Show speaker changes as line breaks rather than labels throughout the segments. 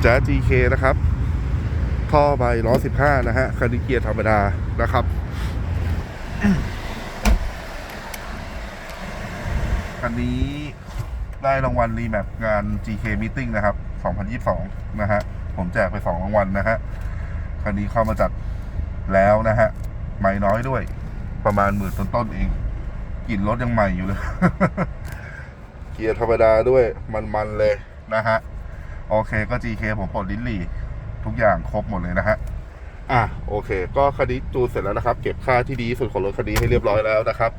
แจ๊ส GK นะครับ ท่อใบล้อ15นะฮะคันนี้เกียร์ธรรมดานะครับคันนี้ได้รางวัลรีแมปงาน GK Meeting นะครับ 2022 นะฮะ ผมแจกไป 2 รางวัลนะฮะ คันนี้เข้ามาจัดแล้วนะฮะใหม่น้อยด้วย ประมาณหมื่นต้นๆเอง กลิ่นรถยังใหม่อยู่เลย เกียร์ธรรมดาด้วย มันๆเลยนะฮะ โอเคก็ GK ผมปลดลิ้นหลี่ทุกอย่างครบหมดเลยนะฮะอะโอเค ก็คันนี้จูนเสร็จแล้วนะครับ เก็บค่าที่ดีที่สุดของรถคันนี้ให้เรียบร้อยแล้วนะครับ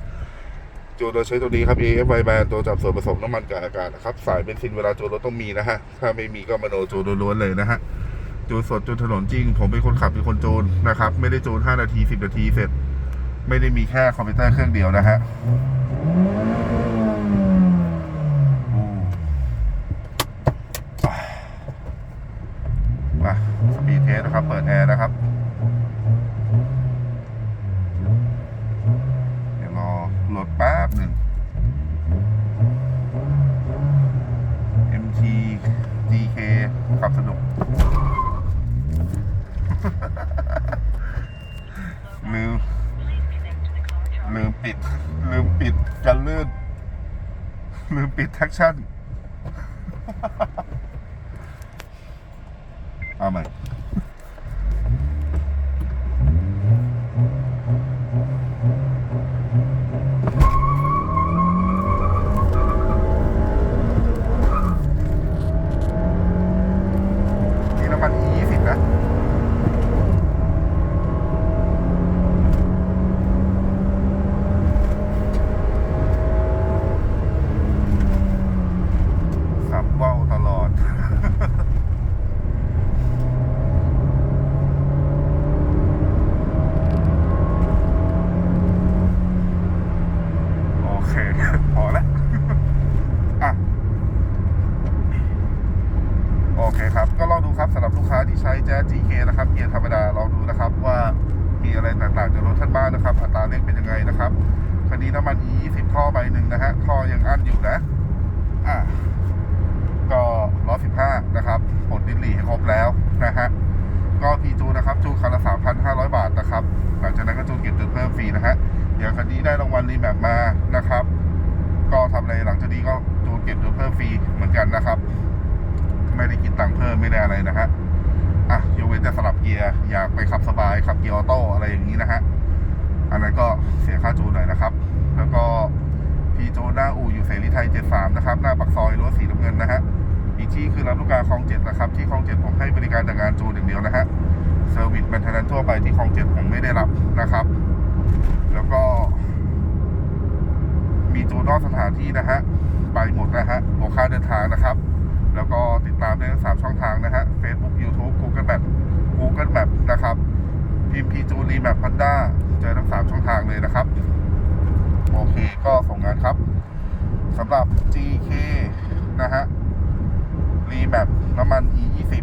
จูนโดยใช้ตัวนี้ครับ AFY Band ตัวจับส่วนผสมน้ำมันกับอากาศนะครับ สายเบนซินเวลาจูนรถต้องมีนะฮะ ถ้าไม่มีก็มาโนจูนล้วนๆเลยนะฮะ จูนสดจูนถนนจริง ผมเป็นคนขับเป็นคนจูนนะครับ ไม่ได้จูน 5 นาที 10 นาทีเสร็จ ไม่ได้มีแค่คอมพิวเตอร์เครื่องเดียวนะฮะอืมมาสปีดเทสนะครับ เปิดแอร์นะครับ เดี๋ยวรอโหลดแป๊บหนึ่ง MT DK ขับสนุก ลืม ลืมปิด ลืมปิดกัน ลื่น ลืมปิดแท็กชั่น เอาใหม่ นี่น้ำมัน E20 นะ สับเบ้าตลอด โอเค พอแล้ว อะ โอเคครับ ก็ลองดูครับสำหรับลูกค้าที่ใช้แจ๊ส GK นะครับเกียร์ธรรมดาลองดูนะครับว่ามีอะไรต่างๆจากรถท่านบ้างนะครับ อัตราเร่งเป็นยังไงนะครับคันนี้น้ำมัน E20 ท่อใบหนึ่งนะฮะท่อยังอั้นอยู่นะอะก็ล้อ15นะครับปลดดินหลีให้ครบแล้วนะฮะก็พีจูนะครับจูคันละ3,500บาทนะครับหลังจากนั้นก็จูเก็บจุดเพิ่มฟรีนะฮะเดี๋ยวคันนี้ได้รางวัลรีแมปมานะครับ ก็ทำอะไรหลังจากนี้ก็จูเก็บจุดเพิ่มฟรีเหมือนกันนะครับ ไม่ได้คิดตังค์เพิ่มไม่ได้อะไรนะฮะอะยกเว้นจะสลับเกียร์อยากไปขับสบายขับเกียร์ออโต้อะไรอย่างนี้นะฮะอันนั้นก็เสียค่าจูนหน่อยนะครับ แล้วก็พีโจนหน้าอูอยู่เสรีไทย 73 นะครับ หน้าปักซอยรั้วสีน้ำเงินนะฮะอีกที่คือรับลูกกาคลองเจ็ดนะครับที่คลองเจ็ดผมให้บริการแต่งานจูนอย่างเดียวนะฮะเซอร์วิสแมนเทนแนนทั่วไปที่คลองเจ็ดผมไม่ได้รับนะครับ แล้วก็ มีจูนนอกสถานที่นะฮะไปหมดนะฮะบวกค่าเดินทางนะครับ แล้วก็ติดตามได้ทั้งสามช่องทางนะฮะ Facebook YouTube Google Map Google Map นะครับพิมพ์พีจูรีแมปพันด้าเจอทั้งสามช่องทางเลยนะครับ โอเคก็ส่งงานครับสำหรับ GK นะฮะรีแมปน้ำมัน E20